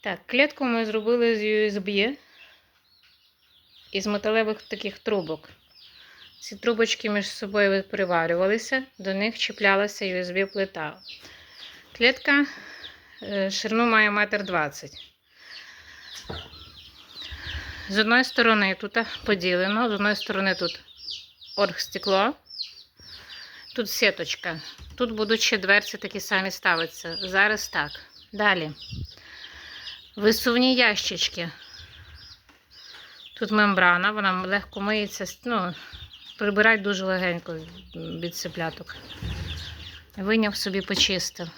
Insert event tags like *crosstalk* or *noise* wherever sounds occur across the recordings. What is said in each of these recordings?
Так, клітку ми зробили з USB із металевих таких трубок. Ці трубочки між собою приварювалися, до них чіплялася USB-плита. Клітка е, ширину має 1,20 м. З одної сторони тут поділено, з одної сторони тут оргстекло, тут сіточка. Тут будуть ще дверці такі самі ставитися. Зараз так. Далі. Висувні ящички. Тут мембрана, вона легко миється, ну, прибирать дуже легенько від цепляток. Виняв собі почистив.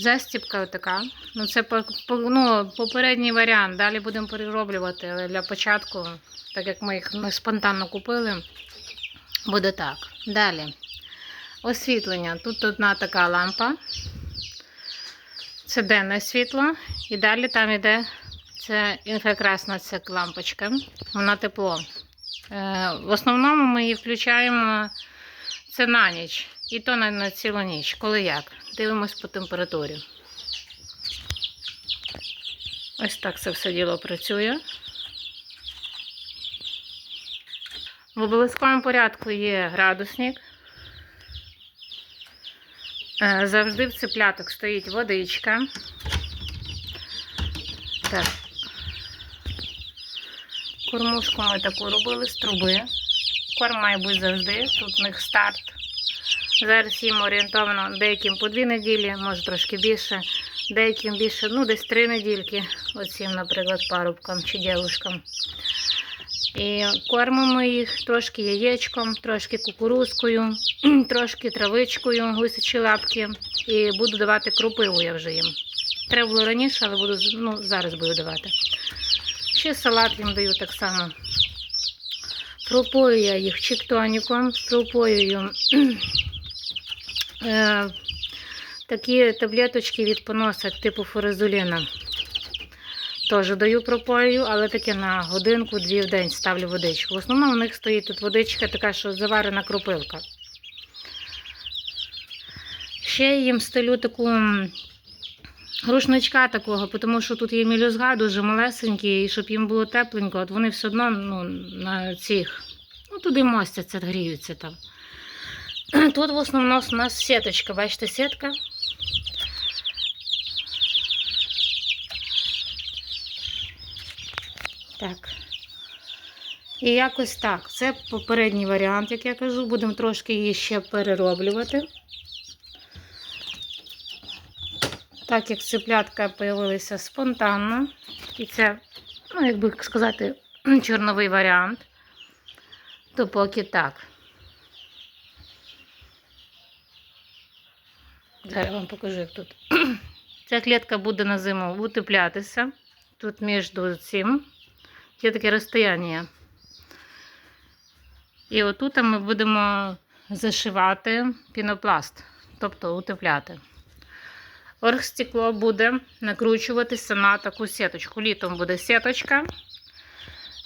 Застіпка така. Ну, це ну, попередній варіант. Далі будемо перероблювати, але для початку, так як ми їх ми спонтанно купили, буде так. Далі. Освітлення. Тут одна така лампа. Це денне світло. І далі там йде це інфракрасна ця лампочка. Вона тепло. Е, в основному ми її включаємо це на ніч. І то на цілу ніч. Коли як? Дивимось по температурі. Ось так це все діло працює. В обов'язковому порядку є градусник. Е, Завжди в цепляток стоїть водичка. Так. Кормушку ми таку робили з труби. Корм має бути завжди. Тут у них старт. Зараз їм орієнтовно деяким по дві неділі, може трошки більше, деяким більше, ну десь три недільки, оцім, наприклад, парубкам чи дівушкам. І кормимо їх трошки яєчком, трошки кукурузкою, *clears throat* трошки травичкою, гусячі лапки. І буду давати крупиву я вже їм. Треба було раніше, але буду ну, зараз буду давати. Ще салат їм даю так само. Пропою я їх чіктоніком, пропоюю *clears throat* е, такі таблеточки від поноса типу форезуліна. Теж даю пропою, але таке на годинку-дві в день ставлю водичку. В основному у них стоїть тут водичка така, що заварена кропилка. Ще їм стелю таку рушничка такого, тому що тут є мілюзга дуже малесенькі, і щоб їм було тепленько, от вони все одно ну, на цих, ну туди мостяться, гріються там. *clears throat* Тут в основному у нас сіточка, бачите, сітка. Так. І якось так. Це попередній варіант, як я кажу. Будемо трошки її ще перероблювати. Так як цеплятка появилися спонтанно. І це, ну, як би сказати, *clears throat* чорновий варіант. То поки так. Зараз вам покажу, як тут. *clears throat* Ця клітка буде на зиму утеплятися. Тут між цим є таке розстояння. І отут ми будемо зашивати пінопласт, тобто утепляти. Оргстекло буде накручуватися на таку сіточку. Літом буде сіточка,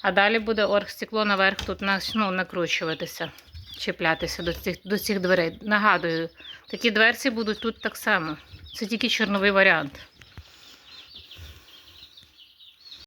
а далі буде оргстекло наверх тут ну, накручуватися, чіплятися до цих, до цих дверей. Нагадую, такі дверці будуть тут так само. Це тільки чорновий варіант.